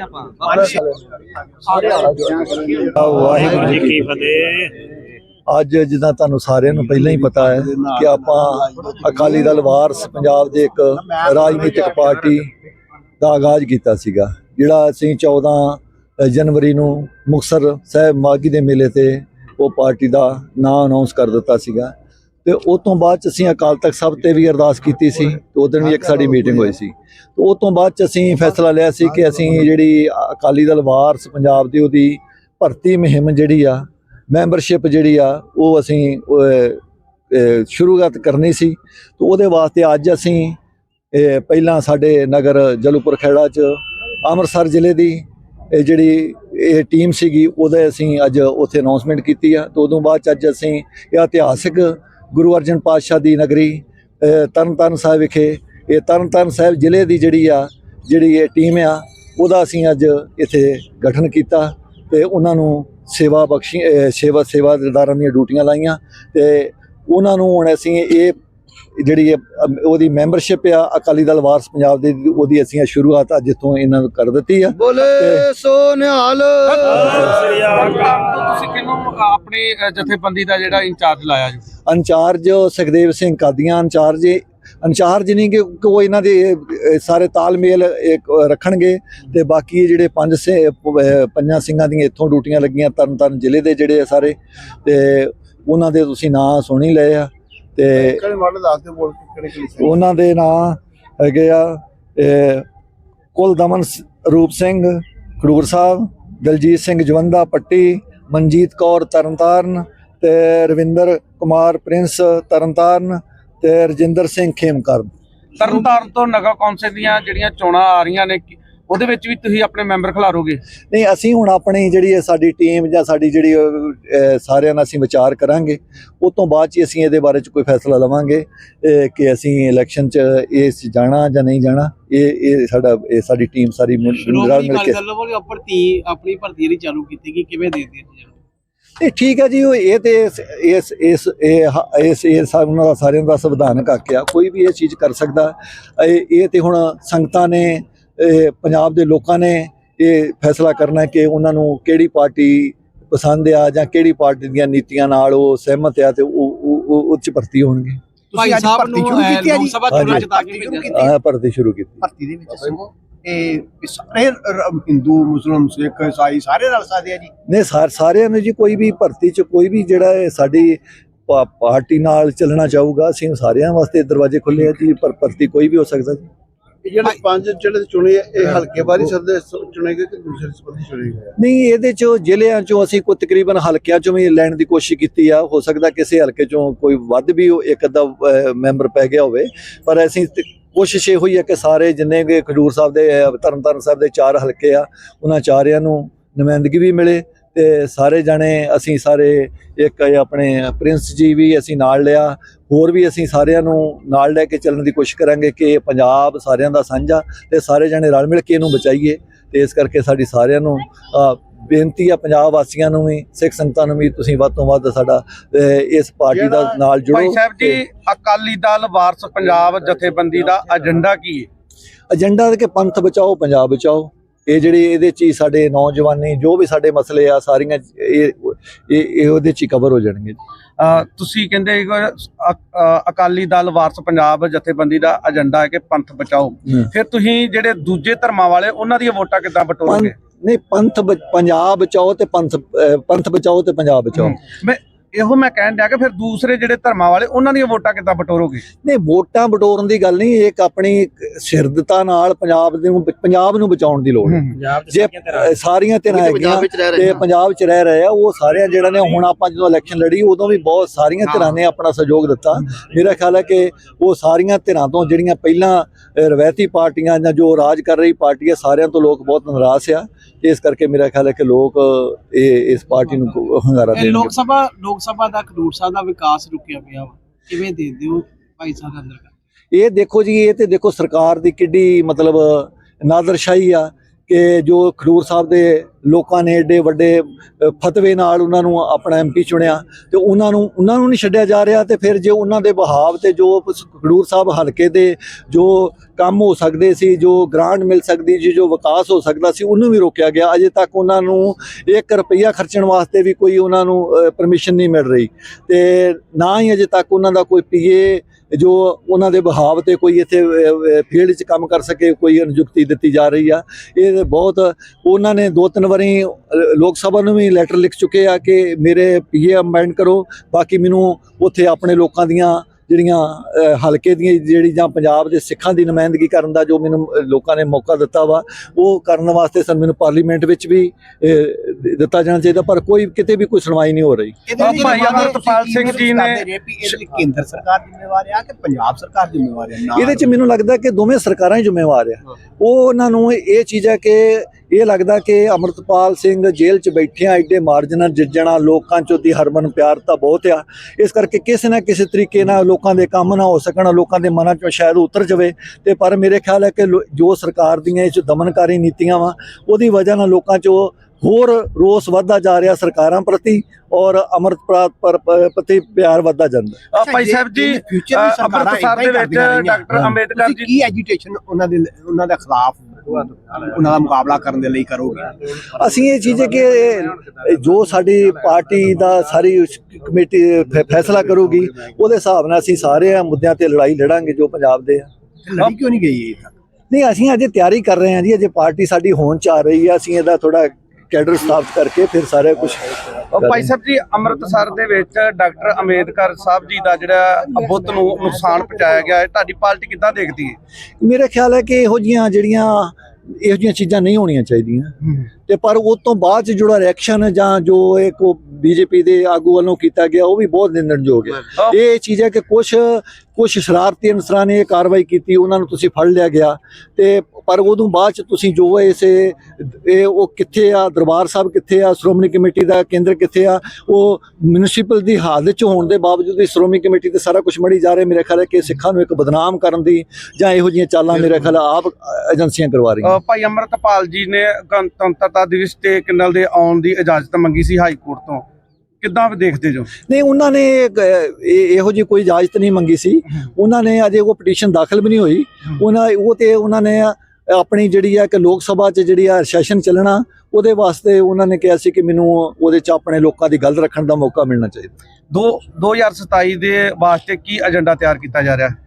ਆਪਾਂ? ਵਾਹਿਗੁਰੂ ਜੀ ਕੀ ਫਤਿਹ। ਅੱਜ ਜਿੱਦਾਂ ਤੁਹਾਨੂੰ ਸਾਰਿਆਂ ਨੂੰ ਪਹਿਲਾਂ ਹੀ ਪਤਾ ਹੈ ਕਿ ਆਪਾਂ ਅਕਾਲੀ ਦਲ ਵਾਰਸ ਪੰਜਾਬ ਦੇ ਇੱਕ ਰਾਜਨੀਤਿਕ ਪਾਰਟੀ ਦਾ ਆਗਾਜ਼ ਕੀਤਾ ਸੀਗਾ ਜਿਹੜਾ ਅਸੀਂ 14 ਜਨਵਰੀ ਨੂੰ ਮੁਕਤਸਰ ਸਾਹਿਬ ਮਾਗੀ ਦੇ ਮੇਲੇ ਤੇ ਉਹ ਪਾਰਟੀ ਦਾ ਨਾਂ ਅਨਾਉਂਸ ਕਰ ਦਿੱਤਾ ਸੀਗਾ। ਤੇ ਉਸ ਤੋਂ ਬਾਅਦ ਚ ਅਸੀਂ ਅਕਾਲ ਤਖਤ ਸਾਹਿਬ ਤੇ ਵੀ ਅਰਦਾਸ ਕੀਤੀ ਸੀ ਤੇ ਉਸ ਦਿਨ ਵੀ ਇੱਕ ਸਾਡੀ ਮੀਟਿੰਗ ਹੋਈ ਸੀ। ਤੇ ਉਸ ਤੋਂ ਬਾਅਦ ਚ ਅਸੀਂ ਫੈਸਲਾ ਲਿਆ ਸੀ ਕਿ ਅਸੀਂ ਜਿਹੜੀ ਅਕਾਲੀ ਦਲ ਵਾਰਸ ਪੰਜਾਬ ਦੀ ਉਹਦੀ ਭਰਤੀ ਮੁਹਿੰਮ ਜਿਹੜੀ ਆ ਮੈਂਬਰਸ਼ਿਪ ਜਿਹੜੀ ਆ, ਉਹ ਅਸੀਂ ਸ਼ੁਰੂਆਤ ਕਰਨੀ ਸੀ। ਤੇ ਉਹਦੇ ਵਾਸਤੇ ਅੱਜ ਅਸੀਂ ਪਹਿਲਾਂ ਸਾਡੇ ਨਗਰ ਜਲੂਪੁਰ ਖੇੜਾ ਚ ਅੰਮ੍ਰਿਤਸਰ ਜ਼ਿਲ੍ਹੇ ਦੀ, ਇਹ ਜਿਹੜੀ ਇਹ ਟੀਮ ਸੀਗੀ, ਉਹਦੇ ਅਸੀਂ ਅੱਜ ਉੱਥੇ ਅਨਾਉਂਸਮੈਂਟ ਕੀਤੀ ਆ। ਤੇ ਉਦੋਂ ਬਾਅਦ 'ਚ ਅੱਜ ਅਸੀਂ ਇਹ ਇਤਿਹਾਸਿਕ ਗੁਰੂ ਅਰਜਨ ਪਾਤਸ਼ਾਹ ਦੀ ਨਗਰੀ ਅਹ, ਤਰਨਤਾਰਨ ਸਾਹਿਬ ਵਿਖੇ। ਇਹ ਤਰਨਤਾਰਨ ਸਾਹਿਬ ਜ਼ਿਲ੍ਹੇ ਦੀ ਜਿਹੜੀ ਆ ਜਿਹੜੀ ਇਹ ਟੀਮ ਆ ਉਹਦਾ ਅਸੀਂ ਅੱਜ ਇੱਥੇ ਗਠਨ ਕੀਤਾ ਤੇ ਉਹਨਾਂ ਨੂੰ ਸੇਵਾ ਬਖਸ਼ੀ ਸੇਵਾ ਸੇਵਾਦਾਰਾਂ ਦੀਆਂ ਡਿਊਟੀਆਂ ਲਾਈਆਂ ਤੇ ਉਹਨਾਂ ਨੂੰ ਹੁਣ ਅਸੀਂ ਇਹ ਜਿਹੜੀ ਉਹਦੀ ਮੈਂਬਰਸ਼ਿਪ ਆ ਅਕਾਲੀ ਦਲ ਵਾਰਸ ਪੰਜਾਬ ਦੀ ਉਹਦੀ ਅਸੀਂ ਸ਼ੁਰੂਆਤ ਅੱਜ ਤੋਂ ਇਹਨਾਂ ਨੂੰ ਕਰ ਦਿੱਤੀ ਆ। ਬੋਲੇ ਸੋ ਨਿਹਾਲ ਤੁਸੀਂ ਕਿਹਨੂੰ ਆਪਣੀ ਜਥੇਬੰਦੀ ਦਾ ਜਿਹੜਾ ਇੰਚਾਰਜ ਲਾਇਆ ਜੀ? Incharge Sukhdev Singh Qadian incharge incharge ਨਹੀਂ ਕਿ ਉਹ ਇਹਨਾਂ ਦੇ ਸਾਰੇ ਤਾਲਮੇਲ ਇੱਕ ਰੱਖਣਗੇ। ਤੇ ਬਾਕੀ ਜਿਹੜੇ ਪੰਜ ਪੰਜਾਂ ਸਿੰਘਾਂ ਦੀਆਂ ਇੱਥੋਂ ਡਿਊਟੀਆਂ ਲੱਗੀਆਂ ਤਰਨਤਾਰਨ ਜ਼ਿਲ੍ਹੇ ਦੇ ਜਿਹੜੇ ਆ ਸਾਰੇ ਤੇ ਉਹਨਾਂ ਦੇ ਤੁਸੀਂ ਨਾਂ ਸੁਣ ਲਏ ਆ। ਤੇ ਕਿਹੜੇ ਮਾਡਲ ਦੱਸ ਦਿਓ ਬੋਲ ਕੇ ਕਿਹੜੇ ਕਿਹੜੇ ਉਹਨਾਂ ਦੇ ਨਾਂ ਹੈਗੇ ਆ ਇਹ, ਕੁਲਦਮਨ ਸ- ਰੂਪ ਸਿੰਘ ਖਡੂਰ ਸਾਹਿਬ ਦਲਜੀਤ ਸਿੰਘ ਜਵੰਦਾ ਪੱਟੀ ਮਨਜੀਤ ਕੌਰ ਤਰਨਤਾਰਨ ਤੇ ਰਵਿੰਦਰ ਕੁਮਾਰ ਪ੍ਰਿੰਸ ਤਰਨਤਾਰਨ ਤੇ ਰਜਿੰਦਰ ਸਿੰਘ ਖੇਮਕਰਨ। ਤਰਨਤਾਰਨ ਤੋਂ ਨਗਰ ਕੌਂਸਲ ਦੀਆਂ ਜਿਹੜੀਆਂ ਚੋਣਾਂ ਆ ਰਹੀਆਂ ਨੇ ਉਹਦੇ ਵਿੱਚ ਵੀ ਤੁਸੀਂ ਆਪਣੇ ਮੈਂਬਰ ਖਿਲਾਰੋਗੇ? ਨਹੀਂ ਅਸੀਂ ਹੁਣ ਆਪਣੀ ਜਿਹੜੀ ਹੈ ਸਾਡੀ ਟੀਮ ਜਾਂ ਸਾਡੀ ਜਿਹੜੀ ਸਾਰਿਆਂ ਨਾਲ ਅਸੀਂ ਵਿਚਾਰ ਕਰਾਂਗੇ। ਉਸ ਤੋਂ ਬਾਅਦ ਚ ਹੀ ਅਸੀਂ ਇਹਦੇ ਬਾਰੇ ਚ ਕੋਈ ਫੈਸਲਾ ਲਵਾਂਗੇ ਕਿ ਅਸੀਂ ਇਲੈਕਸ਼ਨ ਚ ਇਸ ਜਾਣਾ ਜਾਂ ਨਹੀਂ ਜਾਣਾ। ਇਹ ਇਹ ਸਾਡਾ ਇਹ ਸਾਡੀ ਟੀਮ ਸਾਰੀ ਮਿਲ ਕੇ ਆਪਣੀ ਭਰਤੀ ਜਿਹੜੀ ਚਾਲੂ ਕੀਤੀ ਗਈ ਕਿਵੇਂ ਦੇ ਦਿੱਤੀ ਜਾਵੇ ਇਹ ਠੀਕ ਹੈ ਜੀ ਉਹ ਇਹ ਤੇ ਇਸ ਇਸ ਇਸ ਇਸ ਇਹ ਸਭ ਉਹਨਾਂ ਦਾ ਸਾਰਿਆਂ ਦਾ ਸੰਵਿਧਾਨਕ ਹੱਕ ਆ। ਕੋਈ ਵੀ ਇਹ ਚੀਜ਼ ਕਰ ਸਕਦਾ। ਇਹ ਇਹ ਤੇ ਹੁਣ ਸੰਗਤਾਂ ਨੇ ਇਹ ਪੰਜਾਬ ਦੇ ਲੋਕਾਂ ਨੇ ਇਹ ਫੈਸਲਾ ਕਰਨਾ ਕਿ ਉਹਨਾਂ ਨੂੰ ਕਿਹੜੀ ਪਾਰਟੀ ਪਸੰਦ ਆ ਜਾਂ ਕਿਹੜੀ ਪਾਰਟੀ ਦੀਆਂ ਨੀਤੀਆਂ ਨਾਲ ਉਹ ਸਹਿਮਤ ਆ ਤੇ ਉਹ ਉਹ- ਉਹ ਉਹ ਚ ਭਰਤੀ ਹੋਣਗੇ ਭਾਈ ਸਾਹਿਬ ਨੂੰ ਹੈ ਲੋਕ? ਸਭਾ ਚੋਣਾਂ। ਚ ਤਾਂ ਕਿ ਸ਼ੁਰੂ ਕੀਤੀ। ਆਹ ਭਰਤੀ ਸ਼ੁਰੂ ਕੀਤੀ ਭਰਤੀ ਦੇ ਵਿੱਚ ਇਹ ਸਾਰੇ ਹਿੰਦੂ ਮੁਸਲਮਾਨ ਸਿੱਖ ਈਸਾਈ ਸਾਰੇ ਰਲ ਸਕਦੇ ਆ ਜੀ ਨੇ ਸਾਰ ਸਾਰਿਆਂ ਨੂੰ ਜੀ ਕੋਈ ਵੀ ਭਰਤੀ ਚ ਕੋਈ ਵੀ ਜਿਹੜਾ ਹੈ ਸਾਡੀ ਪਾਰਟੀ ਨਾਲ ਚੱਲਣਾ ਚਾਹੂਗਾ ਅਸੀਂ ਸਾਰਿਆਂ ਵਾਸਤੇ ਦਰਵਾਜ਼ੇ ਖੁੱਲੇ ਆ ਜੀ ਪਰ ਭਰਤੀ ਕੋਈ ਵੀ ਹੋ ਸਕਦਾ ਜੀ ਇਹ ਜਿਹੜੇ ਪੰਜ ਜਿਹੜੇ ਚੁਣੇ ਆ, ਇਹ ਹਲਕੇ ਬਾਰੀ ਸਦੇ ਚੁਣੇ ਗਏ ਕਿ ਦੂਸਰੇ ਸੰਬੰਧੀ ਚੁਣੇ ਗਏ ਆ? ਨਹੀਂ ਇਹਦੇ ਚੋਂ ਜ਼ਿਲ੍ਹਿਆਂ ਚੋਂ ਅਸੀਂ ਕੋਈ ਤਕਰੀਬਨ ਹਲਕਿਆਂ ਚੋਂ ਵੀ ਲੈਣ ਦੀ ਕੋਸ਼ਿਸ਼ ਕੀਤੀ ਆ। ਹੋ ਸਕਦਾ ਕਿਸੇ ਹਲਕੇ ਚੋਂ ਕੋਈ ਵੱਧ ਵੀ ਉਹ ਇੱਕ ਅੱਧਾ ਅਹ, ਮੈਂਬਰ ਪੈ ਗਿਆ ਹੋਵੇ। ਪਰ ਅਸੀਂ ਤੇ ਕੋਸ਼ਿਸ਼ ਇਹ ਹੋਈ ਹੈ ਕਿ ਸਾਰੇ ਜਿੰਨੇ ਵੀ ਖਡੂਰ ਸਾਹਿਬ ਦੇ ਅਹ, ਤਰਨਤਾਰਨ ਸਾਹਿਬ ਦੇ ਚਾਰ ਹਲਕੇ ਆ ਉਹਨਾਂ ਚਾਰਿਆਂ ਨੂੰ ਨੁਮਾਇੰਦਗੀ ਵੀ ਮਿਲੇ ਤੇ ਸਾਰੇ ਜਣੇ ਅਸੀਂ ਸਾਰੇ ਇੱਕ ਇਹ ਆਪਣੇ ਪ੍ਰਿੰਸ ਜੀ ਵੀ ਅਸੀਂ ਨਾਲ ਲਿਆ। ਹੋਰ ਵੀ ਅਸੀਂ ਸਾਰਿਆਂ ਨੂੰ ਨਾਲ ਲੈ ਕੇ ਚੱਲਣ ਦੀ ਕੋਸ਼ਿਸ਼ ਕਰਾਂਗੇ ਕਿ ਪੰਜਾਬ ਸਾਰਿਆਂ ਦਾ ਸਾਂਝਾ ਤੇ ਸਾਰੇ ਜਣੇ ਰਲ ਮਿਲ ਕੇ ਇਹਨੂੰ ਬਚਾਈਏ ਤੇ ਇਸ ਕਰਕੇ ਸਾਡੀ ਸਾਰਿਆਂ ਨੂੰ ਬੇਨਤੀ ਆ ਪੰਜਾਬ ਵਾਸੀਆਂ ਨੂੰ ਵੀ ਸਿੱਖ ਸੰਗਤਾਂ ਨੂੰ ਵੀ ਤੁਸੀਂ ਵੱਧ ਤੋਂ ਵੱਧ ਸਾਡਾ ਇਸ ਪਾਰਟੀ ਦਾ ਨਾਲ ਭਾਈ ਜੁੜੋ ਸਾਹਿਬ ਜੀ ਅਕਾਲੀ ਦਲ ਵਾਰਸ ਪੰਜਾਬ ਜਥੇਬੰਦੀ ਦਾ ਏਜੰਡਾ ਕੀ ਹੈ? ਏਜੰਡਾ ਕਿ ਪੰਥ ਬਚਾਓ ਪੰਜਾਬ ਬਚਾਓ। ਇਹ ਜਿਹੜੀ ਇਹਦੇ ਚ ਹੀ ਸਾਡੇ ਨੌਜਵਾਨੀ ਜੋ ਵੀ ਸਾਡੇ ਮਸਲੇ ਆ ਸਾਰੀਆਂ ਇਹ ਇਹ ਉਹਦੇ ਚ ਹੀ ਕਵਰ ਹੋ ਜਾਣਗੇ ਤੁਸੀਂ ਕਹਿੰਦੇ ਅਕਾਲੀ ਦਲ ਵਾਰਸ ਪੰਜਾਬ ਜਥੇਬੰਦੀ ਦਾ ਏਜੰਡਾ ਹੈ ਕਿ ਪੰਥ ਬਚਾਓ। ਫਿਰ ਤੁਸੀਂ ਜਿਹੜੇ ਦੂਜੇ ਧਰਮਾਂ ਵਾਲੇ ਉਹਨਾਂ ਦੀਆਂ ਵੋਟਾਂ ਕਿੱਦਾਂ ਬਟੋਰੋਗੇ? ਨਹੀਂ ਪੰਥ ਪੰਜਾਬ ਬਚਾਓ ਤੇ ਪੰਥ ਪੰਥ ਬਚਾਓ ਤੇ ਪੰਜਾਬ ਬਚਾਓ। ਮੈਂ ਇਹੋ ਮੈਂ ਕਹਿਣ ਡਿਆ ਕਿ ਫਿਰ ਦੂਸਰੇ ਜਿਹੜੇ ਧਰਮਾਂ ਵਾਲੇ ਉਹਨਾਂ ਦੀਆਂ ਵੋਟਾਂ ਕਿੱਦਾਂ ਬਟੋਰੋਗੇ? ਨਹੀਂ ਵੋਟਾਂ ਬਟੋਰਨ ਦੀ ਗੱਲ ਨਹੀਂ ਇਹ ਇੱਕ ਆਪਣੀ ਸਿਰਦਤਾ ਨਾਲ ਪੰਜਾਬ ਦੇ ਨੂੰ ਪੰਜਾਬ ਨੂੰ ਬਚਾਉਣ ਦੀ ਲੋੜ ਹੈ। ਜੇ ਸਾਰੀਆਂ ਧਿਰਾਂ ਹੈਗੀਆਂ ਵਿੱਚ ਰਹਿ ਤੇ ਪੰਜਾਬ 'ਚ ਰਹਿ ਰਹੇ ਆ ਉਹ ਸਾਰਿਆਂ ਜਿਹੜਾ ਨੇ ਹੁਣ ਆਪਾਂ ਜਦੋਂ ਇਲੈਕਸ਼ਨ ਲੜੀ ਉਦੋਂ ਵੀ ਬਹੁਤ ਸਾਰੀਆਂ ਧਿਰਾਂ ਨੇ ਆਪਣਾ ਸਹਿਯੋਗ ਦਿੱਤਾ। ਮੇਰਾ ਖਿਆਲ ਹੈ ਕਿ ਉਹ ਸਾਰੀਆਂ ਧਿਰਾਂ ਤੋਂ ਜਿਹੜੀਆਂ ਪਹਿਲਾਂ ਰਵਾਇਤੀ ਪਾਰਟੀਆਂ ਜਾਂ ਜੋ ਰਾਜ ਕਰ ਰਹੀ ਪਾਰਟੀ ਹੈ ਸਾਰਿਆਂ ਤੋਂ ਲੋਕ ਬਹੁਤ ਨਿਰਾਸ਼ ਆ। ਤੇ ਇਸ ਕਰਕੇ ਮੇਰਾ ਖਿਆਲ ਹੈ ਕਿ ਲੋਕ ਇਹ ਇਸ ਪਾਰਟੀ ਨੂੰ ਹੰਗਾਰਾ ਦੇਣਗੇ। ਲੋਕ ਸਭਾ ਲੋਕ ਸਭਾ ਦਾ ਖਡੂਰ ਸਾਹਿਬ ਦਾ ਵਿਕਾਸ ਰੁਕਿਆ ਪਿਆ ਵਾ। ਕਿਵੇਂ ਦੇ ਦਿਓ ਭਾਈ ਸਾਹਿਬ ਅੰਦਰ? ਇਹ ਦੇਖੋ ਜੀ, ਇਹ ਤੇ ਦੇਖੋ ਸਰਕਾਰ ਦੀ ਕਿੱਡੀ ਮਤਲਬ ਨਾਦਰਸ਼ਾਹੀ ਆ ਕਿ ਜੋ ਖਡੂਰ ਸਾਹਿਬ ਦੇ ਲੋਕਾਂ ਨੇ ਏਡੇ ਵੱਡੇ ਫਤਵੇ ਨਾਲ ਉਹਨਾਂ ਨੂੰ ਆਪਣਾ ਐਮਪੀ ਚੁਣਿਆ ਤੇ ਉਹਨਾਂ ਨੂੰ ਉਹਨਾਂ ਨੂੰ ਨਹੀਂ ਛੱਡਿਆ ਜਾ ਰਿਹਾ ਤੇ ਫਿਰ ਜੇ ਉਹਨਾਂ ਦੇ ਬਹਾਵ ਤੇ ਜੋ ਖਡੂਰ ਸਾਹਿਬ ਹਲਕੇ ਦੇ ਜੋ ਕੰਮ ਹੋ ਸਕਦੇ ਸੀ, ਜੋ ਗ੍ਰਾਂਟ ਮਿਲ ਸਕਦੀ ਸੀ, ਜੋ ਵਿਕਾਸ ਹੋ ਸਕਦਾ ਸੀ, ਉਹਨੂੰ ਵੀ ਰੋਕਿਆ ਗਿਆ। ਅਜੇ ਤੱਕ ਉਹਨਾਂ ਨੂੰ 1 ਰੁਪਈਆ ਖਰਚਣ ਵਾਸਤੇ ਵੀ ਕੋਈ ਉਹਨਾਂ ਨੂੰ ਪਰਮਿਸ਼ਨ ਨਹੀਂ ਮਿਲ ਰਹੀ ਤੇ ਨਾ ਹੀ ਅਜੇ ਤੱਕ ਉਹਨਾਂ ਦਾ ਕੋਈ ਪੀਏ ਜੋ ਉਹਨਾਂ ਦੇ ਬਹਾਵ ਤੇ ਕੋਈ ਇੱਥੇ ਫੀਲਡ 'ਚ ਕੰਮ ਕਰ ਸਕੇ, ਕੋਈ ਨਿਯੁਕਤੀ ਦਿੱਤੀ ਜਾ ਰਹੀ ਆ। ਇਹ ਬਹੁਤ, ਉਹਨਾਂ ਨੇ ਦੋ ਤਿੰਨ ਵਾਰੀ ਅ, ਲੋਕ ਸਭਾ ਨੂੰ ਵੀ ਲੈਟਰ ਲਿਖ ਚੁੱਕੇ ਆ ਕਿ ਮੇਰੇ ਪੀਏ ਅਮੈਂਡ ਕਰੋ ਬਾਕੀ ਮੈਨੂੰ ਉੱਥੇ ਆਪਣੇ ਲੋਕਾਂ ਦੀਆਂ ਜਿਹੜੀਆਂ ਹਲਕੇ ਦੀਆਂ ਜਿਹੜੀ ਜਾਂ ਪੰਜਾਬ ਦੇ ਸਿੱਖਾਂ ਦੀ ਨੁਮਾਇੰਦਗੀ ਕਰਨ ਦਾ ਜੋ ਮੈਨੂੰ ਲੋਕਾਂ ਨੇ ਮੌਕਾ ਦਿੱਤਾ ਵਾ ਉਹ ਕਰਨ ਵਾਸਤੇ ਸਾਨੂੰ ਮੈਨੂੰ ਪਾਰਲੀਮੈਂਟ ਵਿੱਚ ਵੀ ਦਿੱਤਾ ਜਾਣਾ ਚਾਹੀਦਾ ਪਰ ਕੋਈ ਕਿਤੇ ਵੀ ਕੋਈ ਸੁਣਵਾਈ ਨਹੀਂ ਹੋ ਰਹੀ। ਭਾਈ ਅਮਰਤਪਾਲ ਸਿੰਘ ਜੀ ਨੇ- ਕੇਂਦਰ ਸਰਕਾਰ ਜ਼ਿੰਮੇਵਾਰ ਆ ਕਿ ਪੰਜਾਬ ਸਰਕਾਰ ਜ਼ਿੰਮੇਵਾਰ ਹੈ ਨਾ ਇਹਦੇ 'ਚ ਮੈਨੂੰ ਲੱਗਦਾ ਕਿ ਦੋਵੇਂ ਸਰਕਾਰਾਂ ਹੀ ਜ਼ਿੰਮੇਵਾਰ ਆ। ਉਹ ਉਹਨਾਂ ਨੂੰ ਇਹ ਚੀਜ਼ ਹੈ ਕਿ ਇਹ ਲੱਗਦਾ ਕਿ ਅਮਰਤਪਾਲ ਸਿੰਘ ਜੇਲ੍ਹ 'ਚ ਬੈਠਿਆਂ ਐਡੇ ਮਾਰਜਨਲ ਜਿੱਜਣਾ ਲੋਕਾਂ 'ਚੋਂ ਦੀ ਹਰਮਨ ਪਿਆਰ ਤਾਂ ਬਹੁਤ ਆ। ਇਸ ਕਰਕੇ ਕਿਸੇ ਨਾ ਕਿਸੇ ਤਰੀਕੇ ਨਾਲ ਲੋਕਾਂ ਦੇ ਕੰਮ ਨਾ ਹੋ ਸਕਣ ਲੋਕਾਂ ਦੇ ਮਨਾਂ 'ਚੋਂ ਸ਼ਾਇਦ ਉਤਰ ਜਾਵੇ। ਤੇ ਪਰ ਮੇਰੇ ਖਿਆਲ ਹੈ ਕਿ ਲੋ- ਜੋ ਸਰਕਾਰ ਦੀਆਂ ਇਹ 'ਚ ਦਮਨਕਾਰੀ ਨੀਤੀਆਂ ਵਾ ਉਹਦੀ ਵਜ੍ਹਾ ਨਾਲ ਲੋਕਾਂ 'ਚੋਂ ਹੋਰ ਰੋਸ ਵੱਧਦਾ ਜਾ ਰਿਹਾ ਸਰਕਾਰਾਂ ਪ੍ਰਤੀ ਔਰ ਅਮਰਤਪਾਲ ਪਰ- ਪਰ- ਪ੍ਰਤੀ ਪਿਆਰ ਵੱਧਦਾ ਜਾਂਦਾ। ਅ, ਭਾਈ ਸਾਹਿਬ ਜੀ ਫਿਊਚਰ ਦੀ ਅ, ਸਰਕਾਰਾਂ ਅੰਮ੍ਰਿਤਸਰ ਦੇ ਵਿੱਚ ਡਾਕਟਰ ਅੰਬੇਦਕਰ ਜੀ ਕੀ ਐਜੀਟੇਸ਼ਨ ਉਹਨਾਂ ਦੇ ਉਹਨਾਂ ਦੇ ਖਿਲਾਫ ਉਹਨਾਂ ਦਾ ਮੁਕਾਬਲਾ ਕਰਨ ਦੇ ਲਈ ਕਰੋਗੇ। ਅਸੀਂ ਇਹ ਚੀਜ਼ ਹੈ ਕਿ ਜੋ ਸਾਡੀ ਪਾਰਟੀ ਦਾ ਸਾਰੀ ਕਮੇਟੀ ਫੈਸਲਾ ਕਰੂਗੀ ਉਹਦੇ ਹਿਸਾਬ ਨਾਲ ਅਸੀਂ ਸਾਰੇ ਮੁੱਦਿਆਂ ਤੇ ਲੜਾਈ ਲੜਾਂਗੇ ਜੋ ਪੰਜਾਬ ਦੇ ਆ। ਲੜੀ ਕਿਉਂ ਨਹੀਂ ਗਈ ਇਹ ਤੱਕ ਨਹੀਂ ਅਸੀਂ ਅਜੇ ਤਿਆਰੀ ਕਰ ਰਹੇ ਹਾਂ ਜੀ ਅਜੇ ਪਾਰਟੀ ਸਾਡੀ ਹੋਣ ਚ ਆ ਰਹੀ ਹੈ ਅਸੀਂ ਇਹਦਾ ਥੋੜਾ ਕੈਡਰ ਸਥਾਪਿਤ ਕਰਕੇ ਫਿਰ ਸਾਰਾ ਕੁਝ ਭਾਈ ਸਾਹਿਬ ਜੀ ਅੰਮ੍ਰਿਤਸਰ ਦੇ ਵਿੱਚ ਡਾਕਟਰ ਅੰਬੇਦਕਰ ਸਾਹਿਬ ਜੀ ਦਾ ਜਿਹੜਾ ਬੁੱਤ ਨੂੰ ਨੁਕਸਾਨ ਪਹੁੰਚਾਇਆ ਗਿਆ ਹੈ ਤੁਹਾਡੀ ਪਾਰਟੀ ਕਿੱਦਾਂ ਦੇਖਦੀ ਹੈ? ਮੇਰੇ ਖਿਆਲ ਹੈ ਕਿ ਇਹੋ ਜੀਆਂ ਜਿਹੜੀਆਂ ਇਹੋ ਜੀਆਂ ਚੀਜ਼ਾਂ ਨਹੀਂ ਹੋਣੀਆਂ ਚਾਹੀਦੀਆਂ। ਤੇ ਪਰ ਉਸ ਤੋਂ ਬਾਅਦ ਚ ਜਿਹੜਾ ਰਿਐਕਸ਼ਨ ਜਾਂ ਜੋ ਇੱਕ ਬੀਜੇਪੀ ਦੇ ਆਗੂ ਵੱਲੋਂ ਕੀਤਾ ਗਿਆ ਉਹ ਵੀ ਬਹੁਤ ਨਿੰਦਣਯੋਗ ਹੈ। ਇਹ ਚੀਜ਼ ਹੈ ਕਿ ਕੁਝ ਕੁਝ ਸ਼ਰਾਰਤੀ ਅਨਸਰਾਂ ਨੇ ਇਹ ਕਾਰਵਾਈ ਕੀਤੀ ਉਹਨਾਂ ਨੂੰ ਤੁਸੀਂ ਫੜ ਲਿਆ ਗਿਆ। ਤੇ ਪਰ ਉਦੋਂ ਬਾਅਦ ਚ ਤੁਸੀਂ ਜੋ ਇਸ ਇਹ ਉਹ ਕਿੱਥੇ ਆ ਦਰਬਾਰ ਸਾਹਿਬ ਕਿੱਥੇ ਆ ਸ਼੍ਰੋਮਣੀ ਕਮੇਟੀ ਦਾ ਕੇਂਦਰ ਕਿੱਥੇ ਆ ਉਹ ਮਿਊਨਿਸਪਲ ਦੀ ਹਾਲਤ ਚ ਹੋਣ ਦੇ ਬਾਵਜੂਦ ਵੀ ਸ਼੍ਰੋਮਣੀ ਕਮੇਟੀ ਤੇ ਸਾਰਾ ਕੁਝ ਮੜੀ ਜਾ ਰਿਹਾ ਮੇਰੇ ਖਿਆਲ ਹੈ ਕਿ ਸਿੱਖਾਂ ਨੂੰ ਇੱਕ ਬਦਨਾਮ ਕਰਨ ਦੀ ਜਾਂ ਇਹੋ ਜਿਹੀਆਂ ਚਾਲਾਂ ਮੇਰੇ ਖਿਆਲ ਆਪ ਏਜੰਸੀਆਂ ਕਰਵਾ ਰਹੀਆਂ। ਭਾਈ ਅੰਮ੍ਰਿਤਪਾਲ ਜੀ ਨੇ ਗਣਤੰਤਰਤਾ ਦਿਵਸ ਤੇ ਕਿੰਨਲ ਦੇ ਆਉਣ ਦੀ ਇਜਾਜ਼ਤ ਮੰਗੀ ਸੀ ਹਾਈ ਕੋਰਟ ਤੋਂ। ਕਿੱਦਾਂ ਦੇਖਦੇ ਜੋ? ਨਹੀਂ ਉਹਨਾਂ ਨੇ ਇਹ- ਜਿਹੀ ਕੋਈ ਇਜਾਜ਼ਤ ਨਹੀਂ ਮੰਗੀ ਸੀ। ਉਹਨਾਂ ਨੇ ਅਜੇ ਉਹ ਪਟੀਸ਼ਨ ਦਾਖਲ ਵੀ ਨਹੀਂ ਹੋਈ। ਉਹਨਾਂ ਉਹ ਤੇ ਉਹਨਾਂ ਨੇ ਆਪਣੀ ਜਿਹੜੀ ਹੈ ਕਿ ਲੋਕ ਸਭਾ 'ਚ ਜਿਹੜੀ ਆ ਸੈਸ਼ਨ ਚੱਲਣਾ ਉਹਦੇ ਵਾਸਤੇ ਉਹਨਾਂ ਨੇ ਕਿਹਾ ਸੀ ਕਿ ਮੈਨੂੰ ਉਹਦੇ 'ਚ ਆਪਣੇ ਲੋਕਾਂ ਦੀ ਗੱਲ ਰੱਖਣ ਦਾ ਮੌਕਾ ਮਿਲਣਾ ਚਾਹੀਦਾ। ਦੋ 2027 ਦੇ ਵਾਸਤੇ ਕੀ ਏਜੰਡਾ ਤਿਆਰ ਕੀਤਾ ਜਾ ਰਿਹਾ? ਹੈ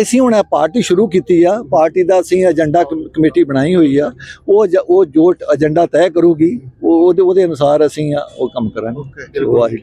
ਅਸੀਂ ਹੁਣ ਇਹ ਪਾਰਟੀ ਸ਼ੁਰੂ ਕੀਤੀ ਆ। ਪਾਰਟੀ ਦਾ ਅਸੀਂ ਏਜੰਡਾ ਕਮ- ਕਮੇਟੀ ਬਣਾਈ ਹੋਈ ਆ। ਉਹ ਉਹ ਜੋ ਏਜੰਡਾ ਤੈਅ ਕਰੂਗੀ ਉਹ ਉਹਦੇ ਉਹਦੇ ਅਨੁਸਾਰ ਅਸੀਂ ਉਹ ਕੰਮ ਕਰਾਂਗੇ।